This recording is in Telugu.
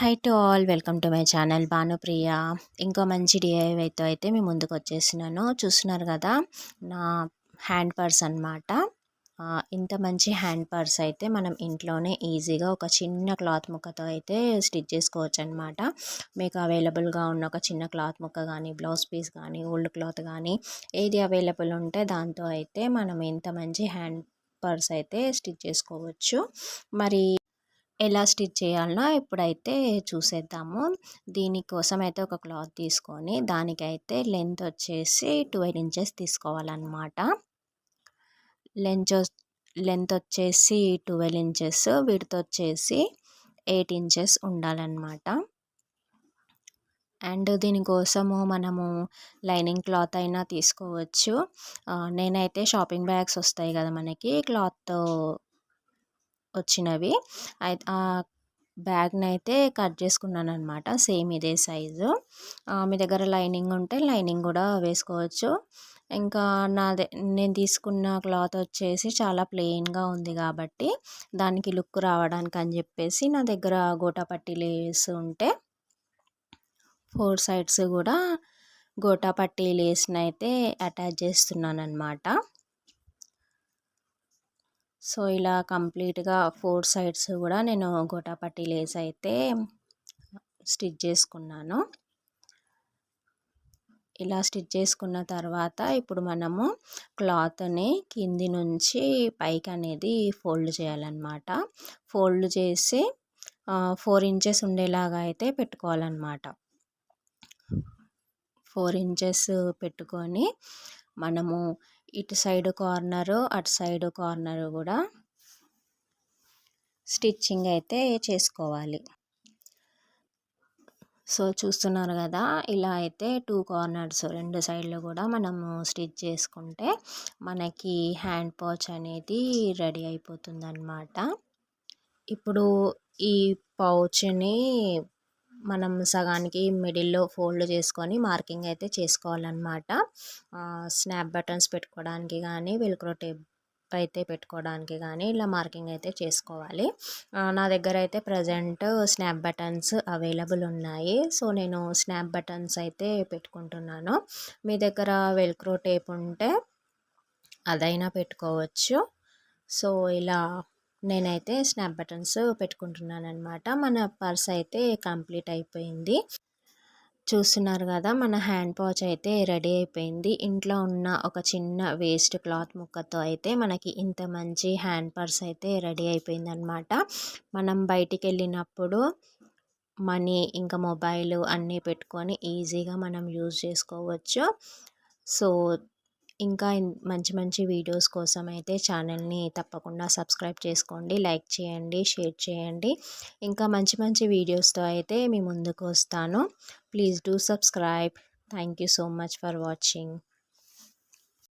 Hi to all welcome to my channel Bhanupriya ఇంకో మంచి డిఐవైతో అయితే మీ ముందుకు వచ్చేసినాను. చూస్తున్నారు కదా నా హ్యాండ్ పర్స్ అనమాట ఇంత మంచి హ్యాండ్ పర్స్ అయితే మనం ఇంట్లోనే ఈజీగా ఒక చిన్న క్లాత్ ముక్కతో అయితే స్టిచ్ చేసుకోవచ్చు అనమాట మీకు అవైలబుల్గా ఉన్న ఒక చిన్న క్లాత్ ముక్క కానీ బ్లౌజ్ పీస్ కానీ ఓల్డ్ క్లాత్ కానీ ఏది అవైలబుల్ ఉంటే దాంతో అయితే మనం ఇంత మంచి హ్యాండ్ పర్స్ అయితే స్టిచ్ చేసుకోవచ్చు. మరి ఎలా స్టిచ్ చేయాలనో ఇప్పుడైతే చూసేద్దాము. దీనికోసం అయితే ఒక క్లాత్ తీసుకొని దానికైతే లెంత్ వచ్చేసి ట్వెల్వ్ ఇంచెస్ తీసుకోవాలన్నమాట. లెంత్ లెంత్ వచ్చేసి ట్వెల్వ్ ఇంచెస్ విడత్ వచ్చేసి ఎయిట్ ఇంచెస్ ఉండాలన్నమాట. అండ్ దీనికోసము మనము లైనింగ్ క్లాత్ అయినా తీసుకోవచ్చు. నేనైతే షాపింగ్ బ్యాగ్స్ వస్తాయి కదా మనకి క్లాత్ వచ్చినవి. అయితే బ్యాగ్ని అయితే కట్ చేసుకున్నాను అనమాట సేమ్ ఇదే సైజు. మీ దగ్గర లైనింగ్ ఉంటే లైనింగ్ కూడా వేసుకోవచ్చు. ఇంకా నాదే నేను తీసుకున్న క్లాత్ వచ్చేసి చాలా ప్లెయిన్గా ఉంది కాబట్టి దానికి లుక్ రావడానికి అని చెప్పేసి నా దగ్గర గోటాపట్టి లేస్ ఉంటే ఫోర్ సైడ్స్ కూడా గోటాపట్టి లేస్ని అయితే అటాచ్ చేస్తున్నాను అనమాట సో ఇలా కంప్లీట్గా ఫోర్ సైడ్స్ కూడా నేను గోటాపట్టి లేస్ అయితే స్టిచ్ చేసుకున్నాను. ఇలా స్టిచ్ చేసుకున్న తర్వాత ఇప్పుడు మనము క్లాత్ని కింది నుంచి పైకి అనేది ఫోల్డ్ చేయాలన్నమాట. ఫోల్డ్ చేసి ఫోర్ ఇంచెస్ ఉండేలాగా అయితే పెట్టుకోవాలన్నమాట. ఫోర్ ఇంచెస్ పెట్టుకొని మనము ఇటు సైడ్ కార్నరు అటు సైడ్ కార్నరు కూడా స్టిచ్చింగ్ అయితే చేసుకోవాలి. సో చూస్తున్నారు కదా ఇలా అయితే టూ కార్నర్స్ రెండు సైడ్లు కూడా మనము స్టిచ్ చేసుకుంటే మనకి హ్యాండ్ పౌచ్ అనేది రెడీ అయిపోతుంది అన్నమాట ఇప్పుడు ఈ పౌచ్ని మనం సగానికి మిడిల్లో ఫోల్డ్ చేసుకొని మార్కింగ్ అయితే చేసుకోవాలన్నమాట. స్నాప్ బటన్స్ పెట్టుకోవడానికి కానీ వెల్క్రో టేప్ అయితే పెట్టుకోవడానికి కానీ ఇలా మార్కింగ్ అయితే చేసుకోవాలి. నా దగ్గర అయితే ప్రజెంట్ స్నాప్ బటన్స్ అవైలబుల్ ఉన్నాయి. సో నేను స్నాప్ బటన్స్ అయితే పెట్టుకుంటున్నాను. మీ దగ్గర వెల్క్రో టేప్ ఉంటే అదైనా పెట్టుకోవచ్చు. సో ఇలా నేనైతే స్నాప్ బటన్స్ పెట్టుకుంటున్నాను అనమాట మన పర్స్ అయితే కంప్లీట్ అయిపోయింది. చూస్తున్నారు కదా మన హ్యాండ్ వాచ్ అయితే రెడీ అయిపోయింది. ఇంట్లో ఉన్న ఒక చిన్న వేస్ట్ క్లాత్ ముక్కతో అయితే మనకి ఇంత మంచి హ్యాండ్ పర్స్ అయితే రెడీ అయిపోయింది అనమాట మనం బయటికి వెళ్ళినప్పుడు మనీ ఇంకా మొబైల్ అన్నీ పెట్టుకొని ఈజీగా మనం యూజ్ చేసుకోవచ్చు. సో ఇంకా మంచి మంచి వీడియోస్ కోసం అయితే ఛానల్ని తప్పకుండా సబ్స్క్రైబ్ చేసుకోండి లైక్ చేయండి షేర్ చేయండి. ఇంకా మంచి మంచి వీడియోస్తో అయితే మీ ముందుకు వస్తాను. Please do subscribe. Thank you so much for watching.